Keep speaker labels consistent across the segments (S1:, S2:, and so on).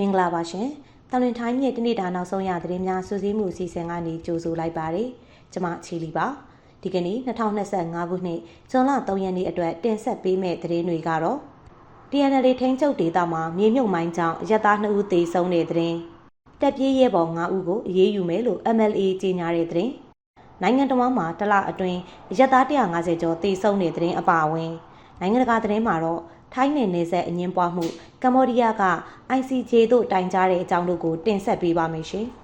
S1: မင်္ဂလာပါရှင်။တန်လွင်ထိုင်းမြေတနေ့တာနောက်ဆုံးရသတင်းများစူးစီးမှုအစီအစဉ်ကနေကြိုဆိုလိုက်ပါရစေ။ကျွန်မချီလီပါ။ဒီကနေ့2025ခုနှစ်ဇွန်လ3ရက်နေ့အတွက်တင်ဆက်ပေးမယ့်သတင်းတွေကတော့ TNL ထိန်းချုပ်ဒေသမှာမြေမြုပ်မိုင်းကြောင့်ရက်သား2ဦးသေဆုံးတဲ့သတင်း။တက်ပြေးရဲဘော်9ဦးကိုအရေးယူမယ်လို့ MLA ကြေညာတဲ့သတင်း။နိုင်ငံတော်မှာတလအတွင်းရက်သား150ကျော်သေဆုံးတဲ့သတင်းအပါအဝင်နိုင်ငံတကာသတင်းမှာတော့ ထိုင်းနယ်နယ်ဆက်အငင်းပွားမှုကမ္ဘောဒီးယားက ICJ တို့တိုင်ကြားတဲ့အကြောင်းတို့ကိုတင်ဆက်ပေးပါမယ်ရှင်။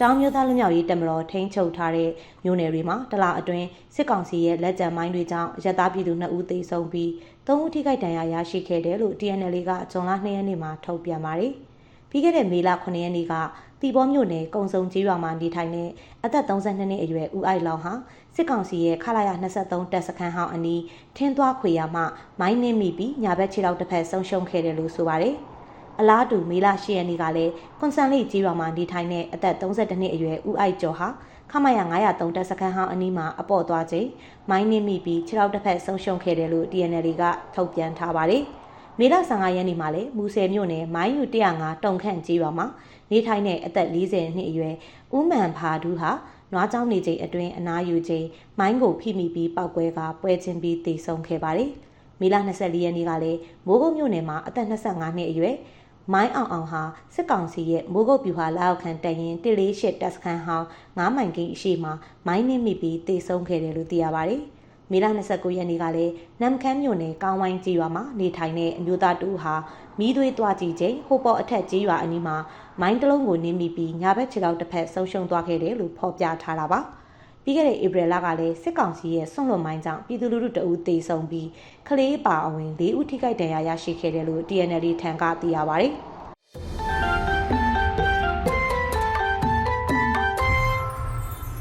S1: တောင်မြို့သားလူမျိုးရေးတမတော်ထိန်းချုပ်ထားတဲ့မြို့နယ်တွေမှာတလအတွင်းစစ်ကောင်စီရဲ့လက်ကျန်မိုင်းတွေကြောင့်ရက်သားပြည်သူ2ဦးသေဆုံးပြီး3ဦးထိခိုက်ဒဏ်ရာရရှိခဲ့တယ်လို့ TNL ကဇွန်လ2ရက်နေ့မှာထုတ်ပြန်ပါတယ်။ပြီးခဲ့တဲ့မေလ9ရက်နေ့က တီဘောမြို့နယ်ကုံစုံကျေးရွာမှာနေထိုင်တဲ့အသက်32နှစ်အရွယ်ဦးအိုက်လောင်ဟာစစ်ကောင်စီရဲ့ခလာရ23တပ်စခန်းဟောင်းအနီးထင်းသွားခွေရမှမိုင်းနှင်းမိပြီးညာဘက်ခြေထောက်တစ်ဖက်ဆုံးရှုံးခဲ့တယ်လို့ဆိုပါတယ်။အလားတူမေလ10ရက်နေ့ကလည်းကွန်ဆန်လေးကျေးရွာမှာနေထိုင်တဲ့အသက်32နှစ်အရွယ်ဦးအိုက်ကျော်ဟာခမရ903တပ်စခန်းဟောင်းအနီးမှာအပေါ့သွားချိန်မိုင်းနှင်းမိပြီးခြေထောက်တစ်ဖက်ဆုံးရှုံးခဲ့တယ်လို့ DNL ကထုတ်ပြန်ထားပါတယ်။ မေလ15ရက်နေ့မှာလည်းမူဆယ်မြို့နယ်မိုင်းယူ105တုံခန့်ကျေးရွာမှာနေထိုင်တဲ့အသက်40နှစ်အရွယ်ဦးမှန်ဖာဒူးဟာနွားကြောင်နေချိန်အတွင်းအနားယူချိန်မိုင်းကိုဖိမိပြီးပောက်ကွဲကပွဲချင်းပြီးတေဆုံးခဲ့ပါတယ်။မေလ24ရက်နေ့ကလည်းမိုးကုတ်မြို့နယ်မှာအသက်25နှစ်အရွယ်မိုင်းအောင်အောင်ဟာစစ်ကောင်စီရဲ့မိုးကုတ်ပြူဟာလက်အောက်ခံတရင်148တပ်စခန်းဟောင်း9မိုင်ကိန်းအရှိမှာမိုင်းနစ်မိပြီးတေဆုံးခဲ့တယ်လို့သိရပါတယ်။ မေလ29ရက်နေ့ကလည်းနမ်ခမ်းမြို့နယ်ကောင်းဝိုင်းကြီးရွာမှာနေထိုင်တဲ့အမျိုးသားတူဟာမီးသွေးသွားကြည့်ချိန်ဟိုပေါ်အထက်ကြီးရွာအနီးမှာမိုင်းတလုံးကိုနင်းမိပြီးညာဘက်ခြေထောက်တစ်ဖက်ဆုံးရှုံးသွားခဲ့တယ်လို့ဖော်ပြထားတာပါပြီးခဲ့တဲ့ဧပြီလကလည်းစစ်ကောင်စီရဲ့ဆွန့်လွတ်မိုင်းကြောင့်ပြည်သူလူထုတအူးတေဆုံးပြီးကလေးပါအဝင်၄ဦးထိခိုက်ဒဏ်ရာရရှိခဲ့တယ်လို့ TNL ထံကသိရပါဗျ။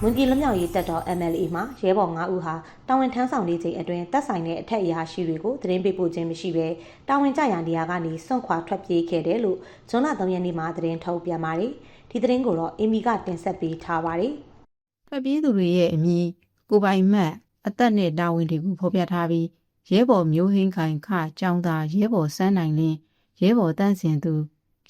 S1: မွန်ပြည်လွတ်မြောက်ရေးတပ်တော် MLA မှာရဲဘော်9ဦးဟာတာဝန်ထမ်းဆောင်နေချိန်အတွင်းတပ်ဆိုင်တဲ့အထက်အရာရှိတွေကိုသတင်းပေးပို့ခြင်းမရှိဘဲတာဝန်ကျရာနေရာကနေစွန့်ခွာထွက်ပြေးခဲ့တယ်လို့ဇွန်လ3ရက်နေ့မှာသတင်းထုတ်ပြန်ပါတယ်။ဒီသတင်းကိုတော့အင်မီကတင်ဆက်ပေးထားပါတယ်။
S2: ထွက်ပြေးသူတွေရဲ့အမည်ကိုပိုင်မတ်အသက်နဲ့တာဝန်တွေကိုဖော်ပြထားပြီးရဲဘော်မျိုးဟင်းခိုင်ခចောင်းသားရဲဘော်စန်းနိုင်လင်းရဲဘော်တန့်စင်သူ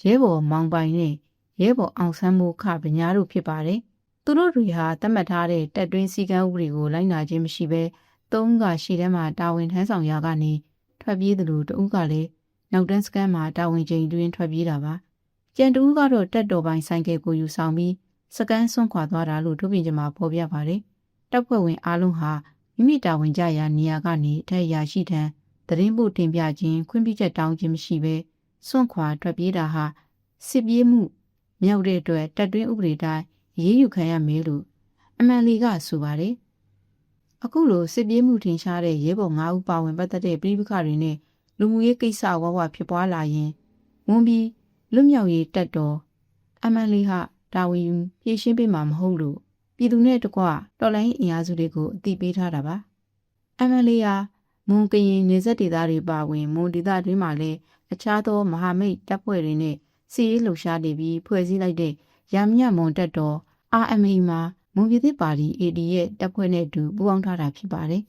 S2: ရဲဘော်မောင်ပိုင်နဲ့ရဲဘော်အောင်ဆန်းမိုးခပညာတို့ဖြစ်ပါတယ်။ သူတို့တွေဟာတတ်မှတ်ထားတဲ့တက်တွင်းစည်းကမ်းဥပဒေကိုလိုက်နာခြင်းမရှိဘဲသုံးကရှေ့တန်းမှာတာဝန်ထမ်းဆောင်ရာကနေထွက်ပြေးသူတို့တဦးကလည်းနောက်တန်းစကန်မှာတာဝန်ချိန်တွင်ထွက်ပြေးတာပါ။ကျန်တဦးကတော့တက်တော်ပိုင်းဆိုင်ကယ်ကိုယူဆောင်ပြီးစကန်ဆွန့်ခွာသွားတာလို့ထုတ်ပြန်ကြမှာဖော်ပြပါတယ်။တပ်ဖွဲ့ဝင်အားလုံးဟာမိမိတာဝန်ကြရာနေရာကနေအထက်ရာရှိထံသတင်းပို့တင်ပြခြင်းခွင့်ပြုချက်တောင်းခြင်းမရှိဘဲစွန့်ခွာထွက်ပြေးတာဟာစစ်ပြေးမှုမြောက်တဲ့အတွက်တပ်တွင်းဥပဒေတိုင်း ရေးယူခံရမယ်လို့အမှန်လီကဆိုပါတယ်။အခုလိုစစ်ပြေးမှုထင်ရှားတဲ့ရဲဘော်၅ဦးပါဝင်ပတ်သက်တဲ့ပြည်ပခါတွေနဲ့လူမှုရေးကိစ္စဝဝဖြစ်ပွားလာရင်ဝန်ပြီးလွတ်မြောက်ရေးတပ်တော်အမှန်လီဟာတာဝန်ယူဖြည့်ရှင်းပေးမှာမဟုတ်လို့ပြည်သူနဲ့တကွတော်လိုင်းအင်အားစုတွေကိုအတိပေးထားတာပါ။ MLA ဟာမွန်ကရင်နေဆက်ဒေသတွေပါဝင်မွန်ဒေသတွင်းမှာလည်းအခြားသောမဟာမိတ်တပ်ဖွဲ့တွေနဲ့စီးရေးလှုပ်ရှားနေပြီးဖွဲ့စည်းလိုက်တဲ့ ရမညမွန်တပ်တော် RMA မှာမွန်ပြည်သစ်ပါတီ AD ရဲ့တပ်ဖွဲ့နဲ့အတူပူးပေါင်းထားတာဖြစ်ပါတယ်။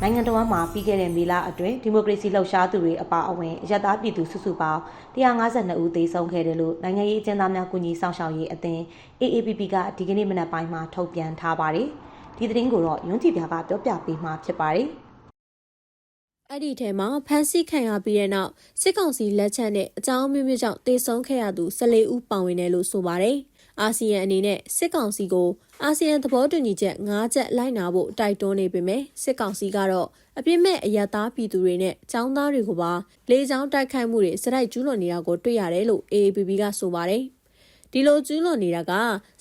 S1: နိုင်ငံတော်မှာပြီးခဲ့တဲ့မေလအတွင်းဒီမိုကရေစီလှုပ်ရှားသူတွေအပါအဝင်အရတားပြည်သူစုစုပေါင်း152ဦးသေဆုံးခဲ့တယ်လို့နိုင်ငံရေးအကျဉ်းသားများကူညီဆောင်ရှောက်ရေးအသင်း AAPP ကဒီကနေ့မနက်ပိုင်းမှာထုတ်ပြန်ထားပါတယ်။ဒီသတင်းကိုတော့ယွန်းကြည်ပြာကပြောပြပေးမှာဖြစ်ပါတယ်။
S3: အဲ့ဒီထဲမှာဖမ်းဆီးခံရပြီးတဲ့နောက်စစ်ကောင်စီလက်ချက်နဲ့အကြောင်းမျိုးမျိုးကြောင့်တေဆုံးခဲ့ရသူ14ဦးပါဝင်တယ်လို့ဆိုပါတယ်။အာဆီယံအနေနဲ့စစ်ကောင်စီကိုအာဆီယံသဘောတူညီချက်၅ချက်လိုက်နာဖို့တိုက်တွန်းနေပေမဲ့စစ်ကောင်စီကတော့အပြစ်မဲ့အယက်သားပြည်သူတွေနဲ့ចောင်းသားတွေကိုပါလေကြောင်းတိုက်ခိုက်မှုတွေစတိုက်ကျူးလွန်နေတာကိုတွေ့ရတယ်လို့ AAPP ကဆိုပါတယ်။ဒီလိုကျူးလွန်နေတာက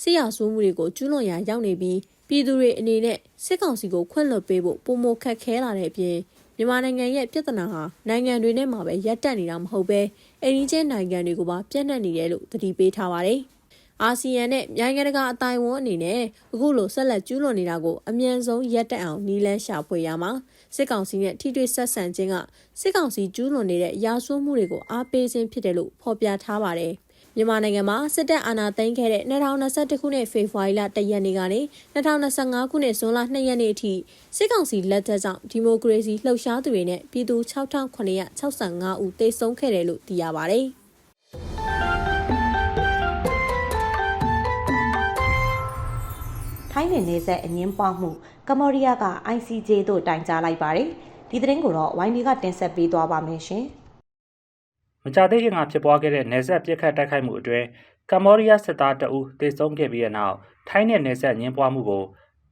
S3: စစ်ရာဇဝမှုတွေကိုကျူးလွန်ရာရောက်နေပြီးပြည်သူတွေအနေနဲ့စစ်ကောင်စီကိုခွင့်လွှတ်ပေးဖို့ပုံမခက်ခဲလာတဲ့အပြင် မြန်မာနိုင်ငံရဲ့ပြဿနာဟာနိုင်ငံတွေနဲ့မှာပဲရပ်တန့်နေတာမဟုတ်ပဲအိန္ဒိချင်းနိုင်ငံတွေကိုပါပြန့်နှံ့နေတယ်လို့သတိပေးထားပါတယ်။အာဆီယံနဲ့နိုင်ငံတကာအတိုင်းအဝန်အနေနဲ့အခုလိုဆက်လက်ကျူးလွန်နေတာကိုအမြန်ဆုံးရပ်တန့်အောင်နီးလန်းရှာဖွေရမှာစစ်ကောင်စီနဲ့ထိတွေ့ဆက်ဆံခြင်းကစစ်ကောင်စီကျူးလွန်နေတဲ့ရာဇဝမှုတွေကိုအားပေးခြင်းဖြစ်တယ်လို့ဖော်ပြထားပါတယ် မြန်မာနိုင်ငံမှာစစ်တပ်အာဏာသိမ်းခဲ့တဲ့2021ခုနှစ်ဖေဖော်ဝါရီလ1ရက်နေ့ကနေ2025ခုနှစ်ဇွန်လ2ရက်နေ့အထိစစ်ကောင်စီလက်ထက်ကြောင့်ဒီမိုကရေစီလှုပ်ရှားသူတွေနဲ့ပြည်သူ6965ဦးသေဆုံးခဲ့တယ်လို့သိရပါဗျ။
S1: ထိုင်းနယ်နေဆက်အငင်းပွားမှုကမ္ဘောဒီးယားက ICJ သို့တိုင်ကြားလိုက်ပါတယ်ဒီသတင်းကိုတော့ဝိုင်းဒီကတင်ဆက်ပေးသွားပါမယ်ရှင်
S4: မကြသေးခင်ကဖြစ်ပွားခဲ့တဲ့နယ်စပ်ပြစ်ခတ်တိုက်ခိုက်မှုအတွင်းကမ္ဘောဒီးယားစစ်သားတအူးသေဆုံးခဲ့ပြီးတဲ့နောက်ထိုင်းနယ်နယ်စပ်ညှင်းပွားမှုကို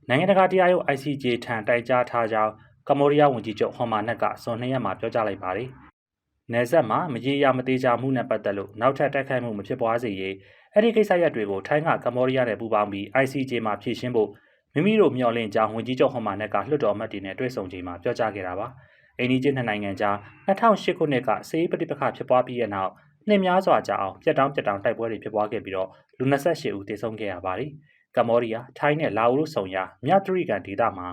S4: နိုင်ငံတကာတရားရုံး ICJ ထံတိုင်ကြားထားကြောင်းကမ္ဘောဒီးယားဝန်ကြီးချုပ်ဟွန်မာနက်ကဇွန်၂ရက်မှာပြောကြားလိုက်ပါတယ်။နယ်စပ်မှာမရေရာမသေးချာမှုနဲ့ပတ်သက်လို့နောက်ထပ်တိုက်ခိုက်မှုမဖြစ်ပွားစေရေးအဲ့ဒီကိစ္စရပ်တွေကိုထိုင်းကကမ္ဘောဒီးယားနဲ့ပူးပေါင်းပြီး ICJ မှာဖြေရှင်းဖို့မိမိတို့မျှော်လင့်ကြောင်းဝန်ကြီးချုပ်ဟွန်မာနက်ကလွှတ်တော်အမတ်တွေနဲ့တွေ့ဆုံချိန်မှာပြောကြားခဲ့တာပါ။ အိန္ဒိချင်းနှစ်နိုင်ငံကြား2008ခုနှစ်ကစေရေးပဋိပက္ခဖြစ်ပွားပြီးတဲ့နောက်နှစ်များစွာကြာအောင်ပြက်တောင်းပြက်တောင်းတိုက်ပွဲတွေဖြစ်ပွားခဲ့ပြီးတော့လူ28ဦးသေဆုံးခဲ့ရပါတယ်။ကမ္ဘောဒီးယားထိုင်းနဲ့လာအိုတို့ဆုံရာမြတ်တရိကန်ဒေသမှာ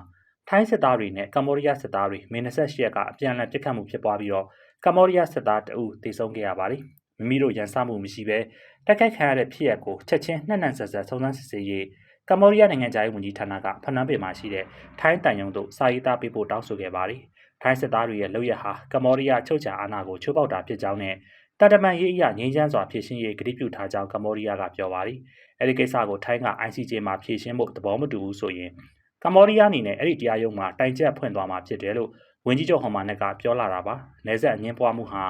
S4: ထိုင်းစစ်သားတွေနဲ့ကမ္ဘောဒီးယားစစ်သားတွေမင်း28ရက်ကအပြန်အလှန်ပစ်ခတ်မှုဖြစ်ပွားပြီးတော့ကမ္ဘောဒီးယားစစ်သားတအုပ်သေဆုံးခဲ့ရပါတယ်။မိမိတို့ရန်စမှုမရှိဘဲတိုက်ခိုက်ခံရတဲ့ဖြစ်ရပ်ကိုချက်ချင်းနှက်နှံဆက်ဆက်ဆုံးသမ်းစစ်ဆေးရေးကမ္ဘောဒီးယားနိုင်ငံသားရေးဝန်ကြီးဌာနကဖနန်းပင်မှာရှိတဲ့ထိုင်းတန်ယုံတို့စာရေးသားပေးပို့တောင်းဆိုခဲ့ပါတယ်။ ထိုင်းစစ်သားတွေရဲ့လုပ်ရက်ဟာကမ္ဘောဒီးယားချုပ်ချာအာဏာကိုချိုးဖောက်တာဖြစ်ကြောင်းနဲ့တာတမန်ရေးအရငြိမ်းချမ်းစွာဖြည့်ရှင်းရေးကတိပြုထားကြောင်းကမ္ဘောဒီးယားကပြောပါတယ်။အဲဒီကိစ္စကိုထိုင်းက ICJ မှာဖြည့်ရှင်းဖို့သဘောမတူဘူးဆိုရင်ကမ္ဘောဒီးယားအနေနဲ့အဲ့ဒီတရားရုံးမှာတိုင်ချက်ဖွင့်သွားမှာဖြစ်တယ်လို့ဝန်ကြီးချုပ်ဟွန်မာနက်ကပြောလာတာပါ။နယ်စပ်အငင်းပွားမှုဟာ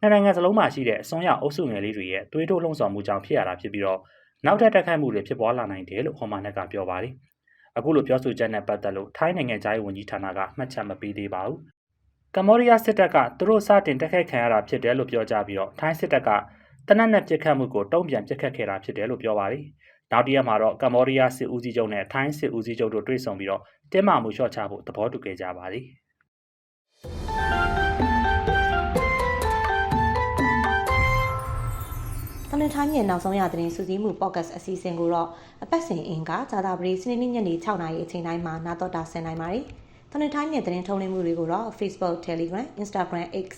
S4: နှစ်နိုင်ငံစလုံးမှာရှိတဲ့အစွန်းရောက်အုပ်စုငယ်လေးတွေရဲ့သွေးထိုးလှုံ့ဆော်မှုကြောင့်ဖြစ်ရတာဖြစ်ပြီးတော့နောက်ထပ်တက်ခိုက်မှုတွေဖြစ်ပွားလာနိုင်တယ်လို့ဟွန်မာနက်ကပြောပါတယ်။ အခုလိုပြောဆိုချက်နဲ့ပတ်သက်လို့ထိုင်းနိုင်ငံသားရေးဝန်ကြီးဌာနကမှတ်ချက်မပေးသေးပါဘူး။ကမ္ဘောဒီးယားစစ်တပ်ကသူတို့စတင်တက်ခိုက်ခံရတာဖြစ်တယ်လို့ပြောကြပြီးတော့ထိုင်းစစ်တပ်ကတနက်နဲ့ပြစ်ခတ်မှုကိုတုံ့ပြန်ပြစ်ခတ်ခဲ့တာဖြစ်တယ်လို့ပြောပါတယ်။နောက်တစ်ရက်မှာတော့ကမ္ဘောဒီးယားစစ်ဦးစီးချုပ်နဲ့ထိုင်းစစ်ဦးစီးချုပ်တို့တွေ့ဆုံပြီးတော့တင်းမာမှုလျှော့ချဖို့သဘောတူခဲ့ကြပါတယ်။
S1: တနင်္ထိုင်းမြေနောက်ဆုံးရသတင်းစူးစီးမှု podcast အစီအစဉ်ကိုတော့အပတ်စဉ်အင်ကဇာတာပရိစနေနေ့ညနေ6:00နာရီအချိန်တိုင်းမှာနားတော်တာဆင်နိုင်ပါတယ်။တနင်္ထိုင်းမြေသတင်းထုတ်လွှင့်မှုတွေကိုတော့ Facebook, Telegram, Instagram, X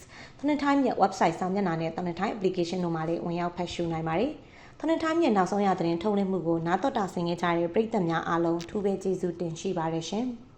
S1: တနင်္ထိုင်းမြေ website စာမျက်နှာနဲ့တနင်္ထိုင်း application တို့မှာလည်းဝင်ရောက်ဖတ်ရှုနိုင်ပါတယ်။တနင်္ထိုင်းမြေနောက်ဆုံးရသတင်းထုတ်လွှင့်မှုကိုနားတော်တာဆင်ခဲ့ကြတဲ့ပရိသတ်များအားလုံးထူးပဲကျေးဇူးတင်ရှိပါတယ်ရှင်။